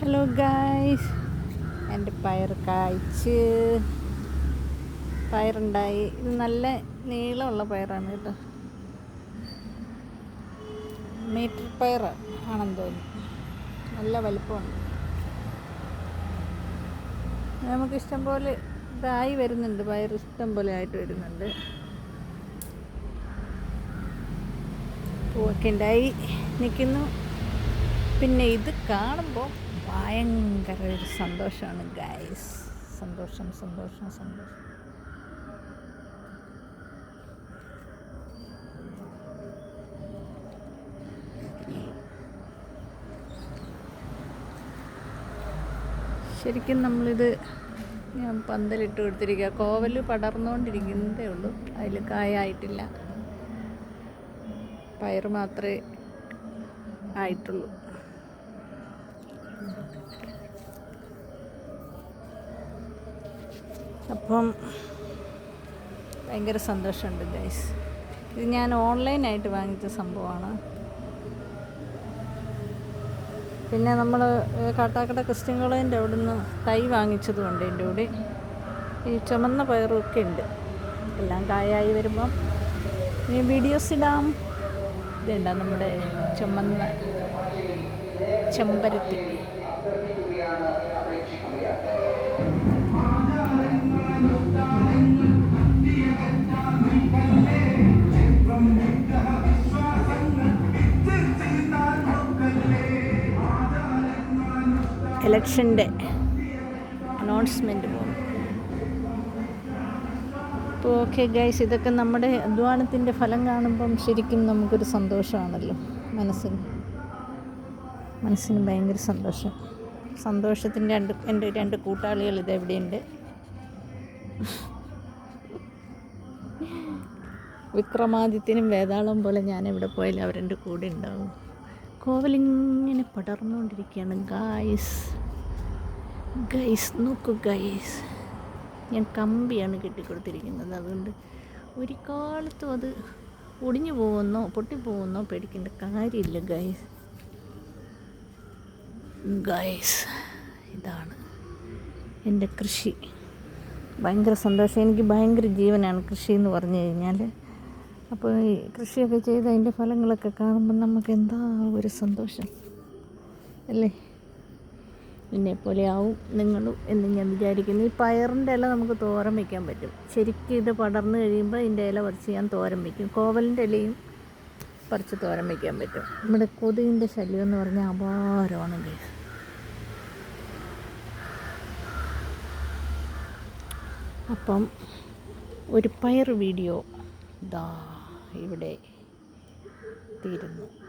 Hello guys എന്റെ പയർ കായ്ച്ച്. പയറുണ്ടായി. ഇത് നല്ല നീളമുള്ള പയറാണ് കേട്ടോ. മീറ്റർ പയർ ആണെന്ന് തോന്നുന്നു. നല്ല വലിപ്പമുണ്ട്. നമുക്ക് ഇഷ്ടം പോലെ ഇതായി വരുന്നുണ്ട്. പയർ ഇഷ്ടം പോലെ ആയിട്ട് വരുന്നുണ്ട്. പൂവൊക്കെ ഉണ്ടായി. നിൽക്കുന്നു. പിന്നെ ഇത് കാണുമ്പോൾ ഭയങ്കര ഒരു സന്തോഷമാണ് ഗൈസ് സന്തോഷം സന്തോഷം സന്തോഷം. ശരിക്കും നമ്മളിത് ഞാൻ പന്തലിട്ട് കൊടുത്തിരിക്കുക കോവൽ പടർന്നുകൊണ്ടിരിക്കുന്നതേ ഉള്ളൂ. അതിൽ കായായിട്ടില്ല. പയർ മാത്രമേ ആയിട്ടുള്ളൂ. അപ്പം ഭയങ്കര സന്തോഷമുണ്ട് ഗൈസ് ഇത് ഞാൻ ഓൺലൈനായിട്ട് വാങ്ങിച്ച സംഭവമാണ്. പിന്നെ നമ്മൾ കാട്ടാക്കട ക്രിസ്ത്യൻ കോളേജിന്റെ അവിടെ നിന്ന് തൈ വാങ്ങിച്ചതുകൊണ്ട് എന്റെ കൂടെ. ഈ ചുമന്ന പയറൊക്കെ ഉണ്ട്. എല്ലാം കായായി വരുമ്പം ഈ വീഡിയോസ് ഇടാം. ഇതുണ്ട നമ്മുടെ ചുമന്ന ചെമ്പരത്തി. ഇലക്ഷന്റെ അനൗൺസ്മെന്റ് പോകും അപ്പോൾ ഓക്കെ ഗൈസ് ഇതൊക്കെ നമ്മുടെ അധ്വാനത്തിന്റെ ഫലം കാണുമ്പം ശരിക്കും നമുക്കൊരു സന്തോഷമാണല്ലോ. മനസ്സിന് മനസ്സിന് ഭയങ്കര സന്തോഷം. സന്തോഷത്തിന്റെ രണ്ട് എന്റെ രണ്ട് കൂട്ടാളികൾ ഇതെവിടെയുണ്ട് വിക്രമാദിത്യനും വേതാളം പോലെ ഞാൻ എവിടെ പോയാലും അവരെന്റെ കൂടെ ഉണ്ടാവും. കോവലിങ്ങനെ പടർന്നുകൊണ്ടിരിക്കുകയാണ്. ഗായ്സ് ഗൈസ് നോക്കൂ ഗൈസ് ഞാൻ കമ്പിയാണ് കെട്ടിക്കൊടുത്തിരിക്കുന്നത്. അതുകൊണ്ട് ഒരു കാലത്തും അത് ഒടിഞ്ഞു പോകുന്നോ പൊട്ടിപ്പോകുന്നോ പേടിക്കേണ്ട കാര്യമില്ല ഗൈസ് ഗൈസ് ഇതാണ് എന്റെ കൃഷി. ഭയങ്കര സന്തോഷം. എനിക്ക് ഭയങ്കര ജീവനാണ് കൃഷി എന്ന് പറഞ്ഞു കഴിഞ്ഞാൽ അപ്പോൾ ഈ കൃഷിയൊക്കെ ചെയ്ത് അതിന്റെ ഫലങ്ങളൊക്കെ കാണുമ്പോൾ നമുക്ക് എന്താ ഒരു സന്തോഷം. അല്ലേ? എന്നെ പോലെ ആവും നിങ്ങളും എന്ന് ഞാൻ വിചാരിക്കുന്നു. ഈ പയറിന്റെ ഇല നമുക്ക് തോരൻ വയ്ക്കാൻ പറ്റും. ശരിക്കും ഇത് പടർന്നു കഴിയുമ്പോൾ ഇതിന്റെ ഇല പറിച്ച് ഞാൻ തോരൻ വയ്ക്കും കോവലിന്റെ ഇലയും പറിച്ച് തോരൻ വയ്ക്കാൻ പറ്റും. നമ്മുടെ കൊതുകിന്റെ ശല്യം എന്ന് പറഞ്ഞാൽ അപാരമാണ് അപ്പം ഒരു പയർ വീഡിയോ. ദാ. ഇവിടെ തീരുന്നു.